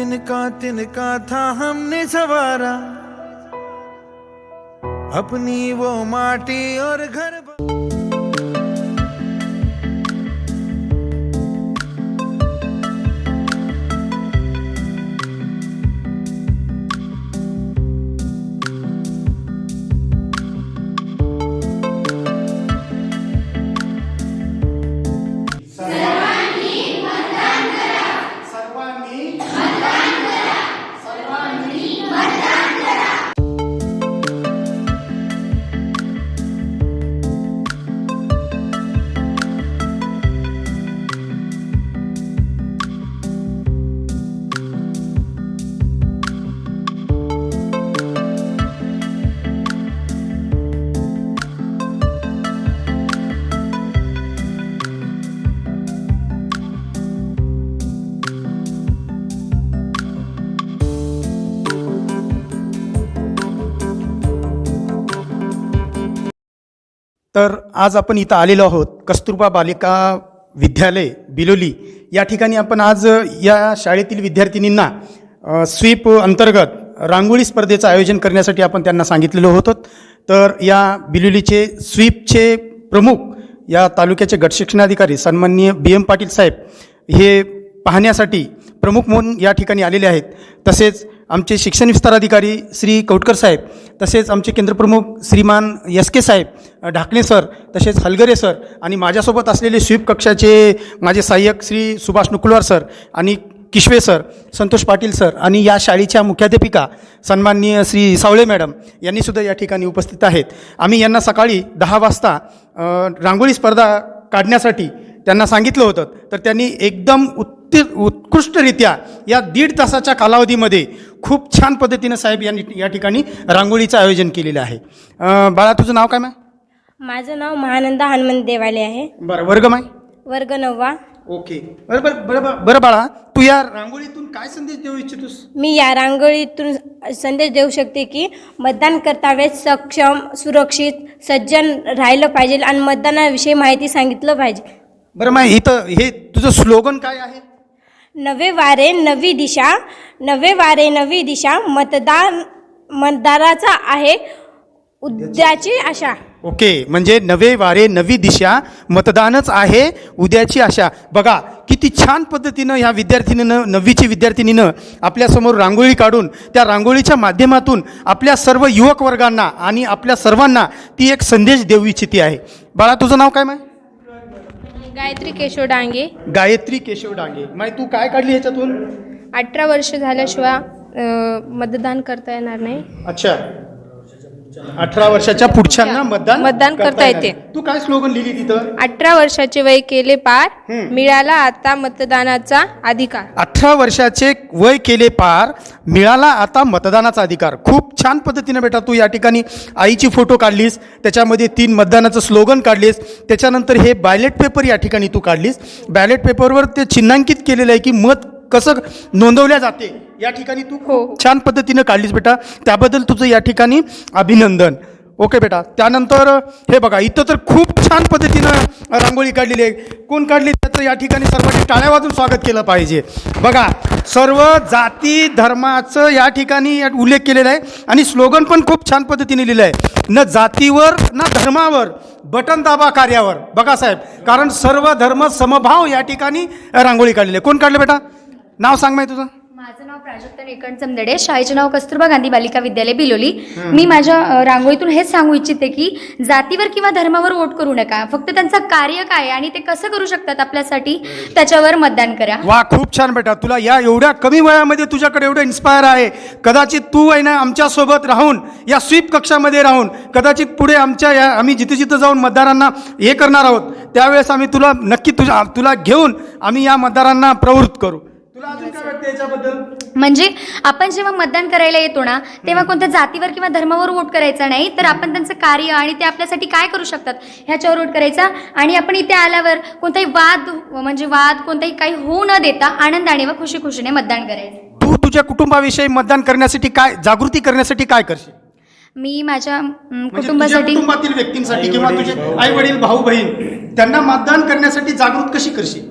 तिनका तिनका था हमने सवारा। अपनी वो माटी और घर तर आज आपण इथं आलेलो आहोत. कस्तुरबा बालिका विद्यालय बिलोली. या ठिकाणी आपण आज या शाळेतील विद्यार्थिनींना स्वीप अंतर्गत रांगोळी स्पर्धेचं आयोजन करण्यासाठी आपण त्यांना सांगितलेलो होतो. तर या बिलोलीचे स्वीपचे प्रमुख या तालुक्याचे गटशिक्षणाधिकारी सन्माननीय बी एम पाटील साहेब हे पाहण्यासाठी प्रमुख म्हणून या ठिकाणी आलेले आहेत. तसेच आमचे शिक्षण विस्तार अधिकारी श्री कौटकर साहेब तसेच आमचे केंद्रप्रमुख श्रीमान एस के साहेब ढाकणे सर तसेच हलगरे सर आणि माझ्यासोबत असलेले स्वीप कक्षाचे माझे सहाय्यक श्री सुभाष नुकुलवार सर आणि किशवे सर संतोष पाटील सर आणि या शाळेच्या मुख्याध्यापिका सन्माननीय श्री सावळे मॅडम यांनीसुद्धा या ठिकाणी उपस्थित आहेत. आम्ही यांना सकाळी दहा वाजता रांगोळी स्पर्धा काढण्यासाठी त्यांना सांगितलं होतं. तर त्यांनी एकदम उत्ती उत्कृष्टरित्या या दीड तासाच्या कालावधीमध्ये खूप छान पद्धतीनं साहेब यांनी या ठिकाणी रांगोळीचं आयोजन केलेलं आहे. बाळा तुझं नाव काय मॅम? माझं नाव महानंदा हनुमंत देवाले आहे. बरं वर्ग माय वर्ग नववा. ओके. बरं बरं बरं बरं बरं बाळा तू या रांगोळीतून काय संदेश देऊ इच्छितोस? मी या रांगोळीतून संदेश देऊ शकते की मतदान करता वेळेस सक्षम सुरक्षित सज्जन राहिलं पाहिजे आणि मतदानाविषयी माहिती सांगितलं पाहिजे. बरं माय इथं हे तुझं स्लोगन काय आहे? नवे वारे नवी दिशा नवे वारे नवी दिशा मतदान मतदाराचा आहे उद्याची आशा. ओके म्हणजे नवे वारे नवी दिशा मतदानच आहे उद्याची आशा. बघा किती छान पद्धतीनं ह्या विद्यार्थिनीनं नववीची विद्यार्थिनीनं आपल्यासमोर रांगोळी काढून त्या रांगोळीच्या माध्यमातून आपल्या सर्व युवक वर्गांना आणि आपल्या सर्वांना ती एक संदेश देऊ इच्छिती आहे. बाळा तुझं नाव काय माय? गायत्री केशव डांगे. गायत्री केशव डांगे. माय तू काय काढली ह्याच्यातून? अठरा वर्ष झाल्याशिवाय मतदान करता येणार नाही. अच्छा. अठरा वर्षाच्या पुढच्यांना मतदान मतदान करता. येते. तू काय स्लोगन लिहिली तिथं अठरा वर्षाचे वय केले पार. मिळाला आता मतदानाचा अधिकार अठरा वर्षाचे वय केले पार मिळाला आता मतदानाचा अधिकार खूप छान पद्धतीनं बेटा तू या ठिकाणी आईची फोटो काढलीस त्याच्यामध्ये तीन मतदानाचं स्लोगन काढलीस त्याच्यानंतर हे बॅलेट पेपर या ठिकाणी तू काढलीस बॅलेट पेपरवर ते चिन्हांकित केलेलं आहे की मत कसं नोंदवल्या जाते या ठिकाणी तू हो. खूप छान पद्धतीनं काढलीस बेटा. त्याबद्दल तुझं या ठिकाणी अभिनंदन. ओके बेटा. त्यानंतर हे बघा इथं तर खूप छान पद्धतीनं रांगोळी काढलेली आहे. कोण काढली? त्याचं या ठिकाणी सर्वांनी टाळ्या वाजून स्वागत केलं पाहिजे. बघा सर्व जाती धर्माचं या ठिकाणी यात उल्लेख केलेला आहे आणि स्लोगन पण खूप छान पद्धतीने लिहिलं आहे. न जातीवर ना धर्मावर बटन दाबा कार्यावर. बघा साहेब कारण सर्व धर्म समभाव या ठिकाणी रांगोळी काढलेली आहे. कोण काढलं बेटा? नाव सांग माहिती तुझं. माझं नाव प्राजक्ता निकण चमदडे शाळेचे नाव कस्तुरबा गांधी बालिका विद्यालय बिलोली. मी माझ्या अ, रांगोळीतून हेच सांगू इच्छिते की जातीवर किंवा धर्मावर वोट करू नका. फक्त त्यांचं कार्य काय आहे आणि ते कसं करू शकतात आपल्यासाठी त्याच्यावर मतदान करा. वा खूप छान बेटा. तुला या एवढ्या कमी वयामध्ये तुझ्याकडे एवढं इन्स्पायर आहे. कदाचित तू आहे ना आमच्यासोबत राहून या स्वीप कक्षामध्ये राहून कदाचित पुढे आमच्या या आम्ही जिथे जिथं जाऊन मतदारांना हे करणार आहोत त्यावेळेस आम्ही तुला नक्की तुझ्या तुला घेऊन आम्ही या मतदारांना प्रवृत्त करू. म्हणजे आपण जेव्हा मतदान करायला येतो ना तेव्हा कोणत्या जातीवर किंवा धर्मावर वोट करायचा नाही तर आपण त्यांचं कार्य आणि ते आपल्यासाठी काय करू शकतात ह्याच्यावर वोट करायचा. आणि आपण इथे आल्यावर कोणताही वाद म्हणजे वाद कोणताही काही होऊ न देता आनंदाने व खुशी खुशीने मतदान करायचं. तू तुझ्या कुटुंबाविषयी मतदान करण्यासाठी काय जागृती करण्यासाठी काय करशील? मी माझ्या म्हणजे तुझ्या कुटुंबासाठी कुटुंबातील व्यक्तींसाठी किंवा तुझे आई वडील भाऊ बहीण त्यांना मतदान करण्यासाठी जागृत कशी करशील?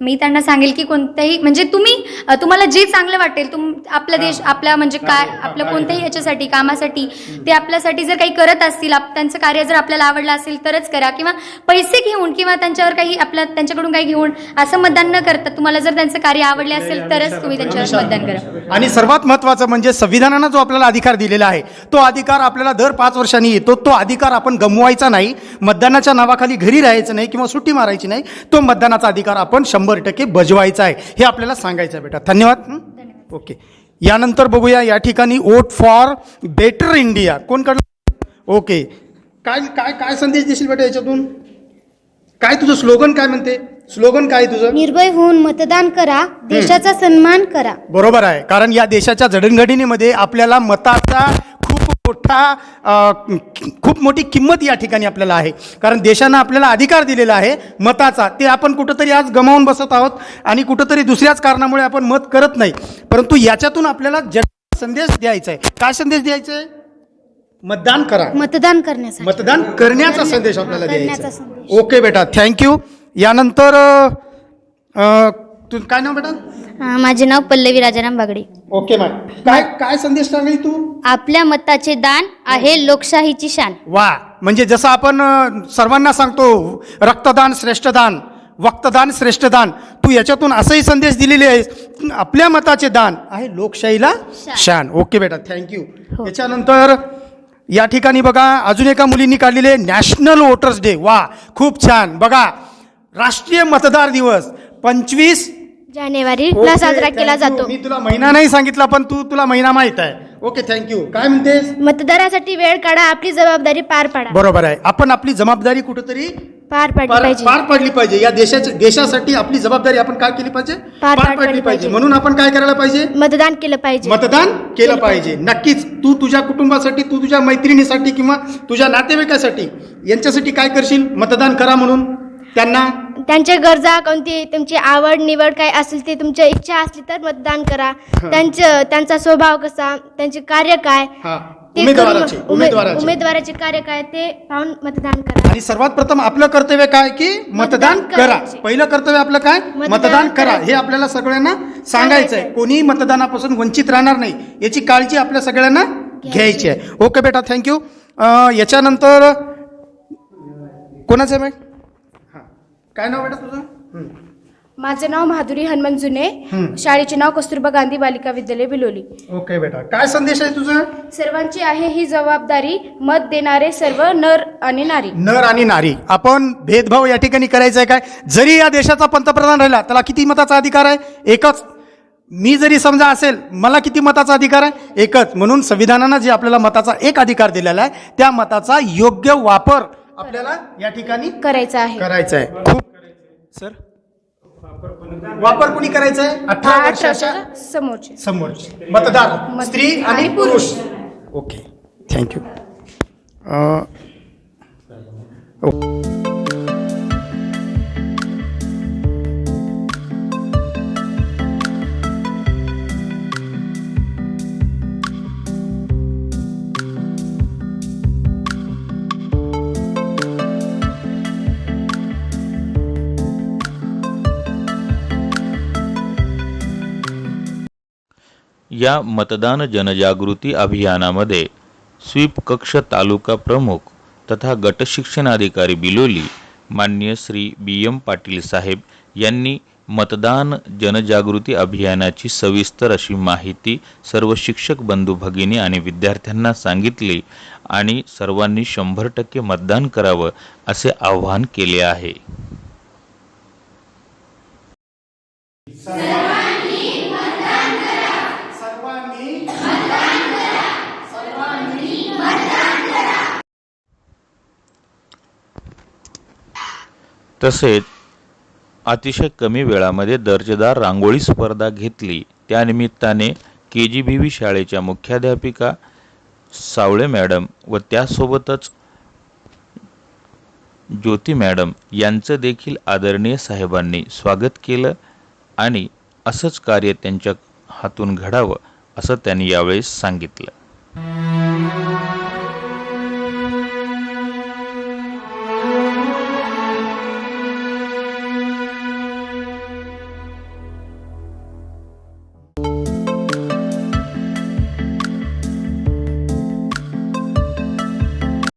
मी त्यांना सांगेल की कोणत्याही म्हणजे तुम्ही तुम्हाला जे चांगलं वाटेल तुम आपला देश आपला म्हणजे काय आपल्या कोणत्याही याच्यासाठी कामासाठी ते आपल्यासाठी जर काही करत असतील आप त्यांचं कार्य जर आपल्याला आवडलं असेल तरच करा. किंवा पैसे घेऊन किंवा त्यांच्यावर काही आपल्या त्यांच्याकडून काही घेऊन असं मतदान न करता तुम्हाला जर त्यांचं कार्य आवडले असेल तरच तुम्ही त्यांच्यावर मतदान करा. आणि सर्वात महत्त्वाचं म्हणजे संविधानानं जो आपल्याला अधिकार दिलेला आहे तो अधिकार आपल्याला दर पाच वर्षांनी येतो तो अधिकार आपण गमवायचा नाही मतदानाच्या नावाखाली घरी राहायचं नाही किंवा सुट्टी मारायची नाही तो मतदानाचा अधिकार आपण शंभर टक्के बजवायचा आहे. हे आपल्याला सांगायचं आहे बेटा. धन्यवाद? ओके. यानंतर बघूया या ठिकाणी वोट फॉर बेटर इंडिया. कोण काढलं? ओके. काय काय काय संदेश देशील बेटा याच्यातून? काय तुझं स्लोगन काय म्हणते? स्लोगन काय तुझं? निर्भय होऊन मतदान करा देशाचा सन्मान करा. बरोबर आहे. कारण या देशाच्या जडणघडणीमध्ये आपल्याला मताचा मोठा खूप मोठी किंमत या ठिकाणी आपल्याला आहे. कारण देशानं आपल्याला अधिकार दिलेला आहे मताचा. ते आपण कुठंतरी आज गमावून बसत आहोत आणि कुठंतरी दुसऱ्याच कारणामुळे आपण मत करत नाही. परंतु याच्यातून आपल्याला जग संदेश द्यायचा आहे. काय संदेश द्यायचा आहे? मतदान करा. मतदान करण्यासाठी. मतदान करण्याचा संदेश आपल्याला द्यायचा करण्याचा. ओके बेटा थँक्यू यानंतर तू काय नाव बेटा? माझे नाव पल्लवी राजाराम बागडे. Okay ma'am. काय काय संदेश सांगली तू? आपल्या मताचे दान आहे लोकशाहीची शान. वा. म्हणजे जसं आपण अ, सर्वांना सांगतो रक्तदान श्रेष्ठदान वक्तदान श्रेष्ठदान तू याच्यातून असंही संदेश दिलेले आहेस आपल्या मताचे दान आहे लोकशाहीला शान. ओके बेटा थँक्यू त्याच्यानंतर या ठिकाणी बघा अजून एका मुलींनी काढलेले नॅशनल वोटर्स डे वा खूप छान. बघा राष्ट्रीय मतदार दिवस पंचवीस जानेवारीला साजरा केला. जातो. मी तुला महिना नाही सांगितला पण तू तुला महिना माहीत आहे. ओके थँक्यू काय म्हणतेस? मतदारासाठी वेळ काढा आपली जबाबदारी पार पाडा. बरोबर आहे. आपण आपली जबाबदारी कुठेतरी पार पाडली पार पाहिजे. पार पाडली पाहिजे. या देशाच्या देशासाठी आपली जबाबदारी आपण काय केली पाहिजे? पार पाडली पाहिजे. म्हणून आपण काय करायला पाहिजे? मतदान केलं पाहिजे. मतदान केलं पाहिजे. नक्कीच. तू तुझ्या कुटुंबासाठी तू तुझ्या मैत्रिणीसाठी किंवा तुझ्या नातेवाईकासाठी यांच्यासाठी काय करशील? मतदान करा म्हणून. त्यांना त्यांच्या गरजा कोणती तुमची आवड निवड काय असेल ते तुमच्या इच्छा असली तर मतदान करा. त्यांचं त्यांचा स्वभाव कसा त्यांचे कार्य काय हा. ते उमेदवाराचे करून- उमे- उमेदवाराचे. उमेदवाराचे कार्य काय ते पाहून मतदान करा. आणि सर्वात प्रथम आपलं कर्तव्य काय की मतदान करा. करायचे. पहिलं कर्तव्य आपलं काय? मतदान मतदान करा. करायचे. हे आपल्याला सगळ्यांना सांगायचं आहे आहे. कोणीही मतदानापासून वंचित राहणार नाही. याची काळजी आपल्या सगळ्यांना घ्यायची. आहे. ओके बेटा थँक्यू याच्यानंतर कोणाचं आहे काय नाव बेटा तुझं. माझं नाव माधुरी हनुमान जुने. शाळेचे नाव कस्तुरबा गांधी बालिका विद्यालय बिलोली. ओके बेटा. काय संदेश आहे तुझं? सर्वांची आहे ही जबाबदारी मत देणारे सर्व नर आणि नारी. नर आणि नारी. आपण भेदभाव या ठिकाणी करायचा आहे काय? जरी या देशाचा पंतप्रधान राहिला त्याला किती मताचा अधिकार आहे? एकच. मी जरी समजा असेल मला किती मताचा अधिकार आहे? एकच. म्हणून संविधानानं जे आपल्याला मताचा एक अधिकार दिलेला आहे त्या मताचा योग्य वापर आपल्याला या ठिकाणी करायचं आहे. करायचा आहे. खूप सर? वापर कुणी करायचा आहे अठरा वर्षाच्या वर्षाच्या समोरचे. समोरचे. मतदार स्त्री आणि पुरुष. Okay thank you. या मतदान जनजागृती अभियानामध्ये स्वीप कक्ष तालुका प्रमुख तथा गटशिक्षणाधिकारी बिलोली मान्य श्री बी एम पाटील साहेब यांनी मतदान जनजागृती अभियानाची सविस्तर अशी माहिती सर्व शिक्षक बंधू भगिनी आणि विद्यार्थ्यांना सांगितली आणि सर्वांनी शंभर टक्के मतदान करावं असे आवाहन केले आहे. तसेच अतिशय कमी वेळामध्ये दर्जेदार रांगोळी स्पर्धा घेतली. त्यानिमित्ताने के जी बी व्ही शाळेच्या मुख्याध्यापिका सावळे मॅडम व त्यासोबतच ज्योती मॅडम यांचं देखील आदरणीय साहेबांनी स्वागत केलं आणि असंच कार्य त्यांच्या हातून घडावं असं त्यांनी यावेळेस सांगितलं.